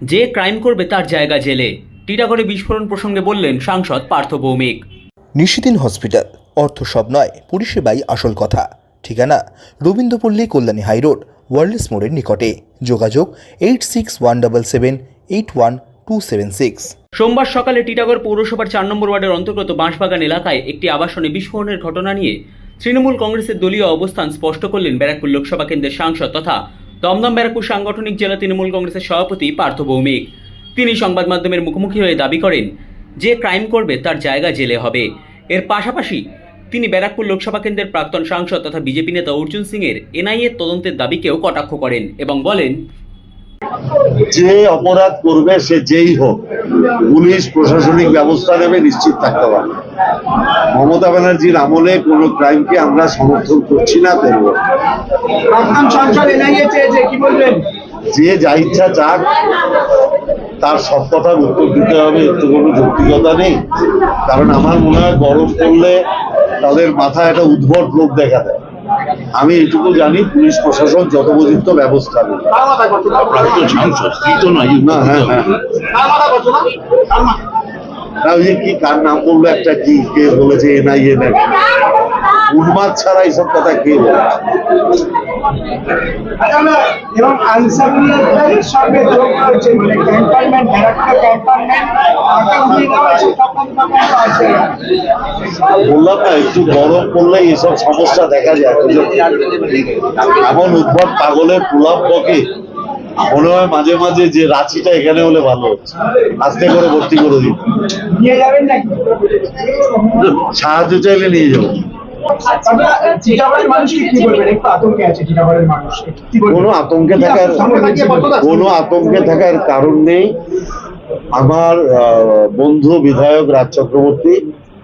যে ক্রাইম করবে তার জায়গা জেলে। টিটাগড়ে বিস্ফোরণ প্রসঙ্গে বললেন সাংসদ পার্থ ভৌমিক। নিশিদিন হসপিটাল অর্থ সব নয় পরিষেবাই আসল কথা। ঠিকানা রবীন্দ্রপল্লী কল্যাণী হাইরোড ওয়ার্ল্ডস মোড়ের নিকটে। যোগাযোগ eight six one double seven eight one two seven six. সোমবার সকালে টিটাগড় পৌরসভার চার নম্বর ওয়ার্ডের অন্তর্গত বাঁশবাগান এলাকায় একটি আবাসনে বিস্ফোরণের ঘটনা নিয়ে তৃণমূল কংগ্রেসের দলীয় অবস্থান স্পষ্ট করলেন ব্যারাকপুর লোকসভা কেন্দ্রের সাংসদ তথা দমদম ব্যারাকপুর সাংগঠনিক জেলা তৃণমূল কংগ্রেসের সভাপতি পার্থ ভৌমিক। তিনি সংবাদ মাধ্যমের মুখোমুখি হয়ে দাবি করেন, যে ক্রাইম করবে তার জায়গা জেলে হবে। এর পাশাপাশি তিনি ব্যারাকপুর লোকসভা কেন্দ্রের প্রাক্তন সাংসদ তথা বিজেপি নেতা অর্জুন সিংয়ের এনআইএ তদন্তের দাবিকেও কটাক্ষ করেন এবং বলেন যে অপরাধ করবে সে যেই হোক পুলিশ প্রশাসনিক ব্যবস্থা নেবে নিশ্চিত থাকতে পারবে। মমতা ব্যানার্জির আমলে কোনো ক্রাইমকে আমরা সমর্থন করছি না করব যে যা ইচ্ছা চাক তার সব কথার উত্তর দিতে হবে এর তো কোনো যৌক্তিকতা নেই। কারণ আমার মনে হয় গরম করলে তাদের মাথায় একটা উদ্ভট লোক দেখা দেয়। আমি এটুকু জানি পুলিশ প্রশাসন যথোপযুক্ত ব্যবস্থা নেবে। না হ্যাঁ হ্যাঁ। না ওই যে কি কার নাম বলল একটা কি কে বলেছে এনআইএ নাকি উন্মাদ ছাড়া এইসব কথা কে বলে এবং আনসারের সঙ্গে যোগ মানে ক্যান্টনমেন্ট ব্যারাকপুর ক্যান্টনমেন্ট বললাম না একটু গরম পড়লেই এসব সমস্যা দেখা যায় এমন উদ্ভট পাগলের প্রলাপ বকে। মনে হয় মাঝে মাঝে যে রাঁচিটা এখানে হলে ভালো হচ্ছে। আস্তে করে ভর্তি করে দিন। সাহায্য চাইলে নিয়ে যাব। কোনো আতঙ্কে থাকার কোনো আতঙ্কে থাকার কারণ নেই। আমার বন্ধু বিধায়ক রাজ চক্রবর্তী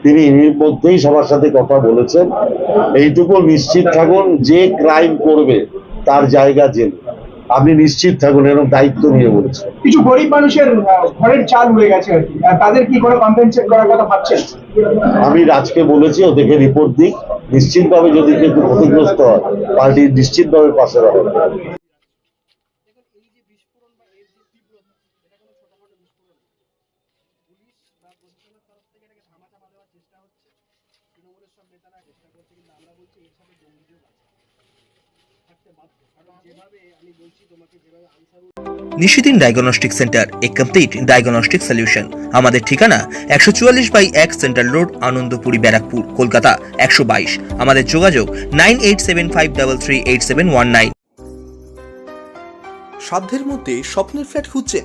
তিনি এর মধ্যেই সবার সাথে কথা বলেছেন। এইটুকু নিশ্চিত থাকুন যে ক্রাইম করবে তার জায়গা জেল। আপনি নিশ্চিত থাকুন এরকম দায়িত্ব নিয়ে বলেছেন। কিছু গরিব মানুষের ঘরের চাল হয়ে গেছে। তাদের কি কোনো কম্পেনসেট করার কথা ভাবছেন? আমি রাজকে বলেছি ও দেখে রিপোর্ট দিক। নিশ্চিতভাবে যদি কেউ ক্ষতিগ্রস্ত হয় পার্টি নিশ্চিতভাবে পাশে রাখবে। Nishidin diagnostic centre a complete diagnostic solution আমাদের ঠিকানা একশো চুয়াল্লিশ বাই এক সেন্ট্রাল রোড আনন্দপুরি ব্যারাকপুর কলকাতা একশো বাইশ। আমাদের যোগাযোগ nine eight seven five double three eight seven one nine. সাধ্যের মধ্যে স্বপ্নের ফ্ল্যাট খুঁজছেন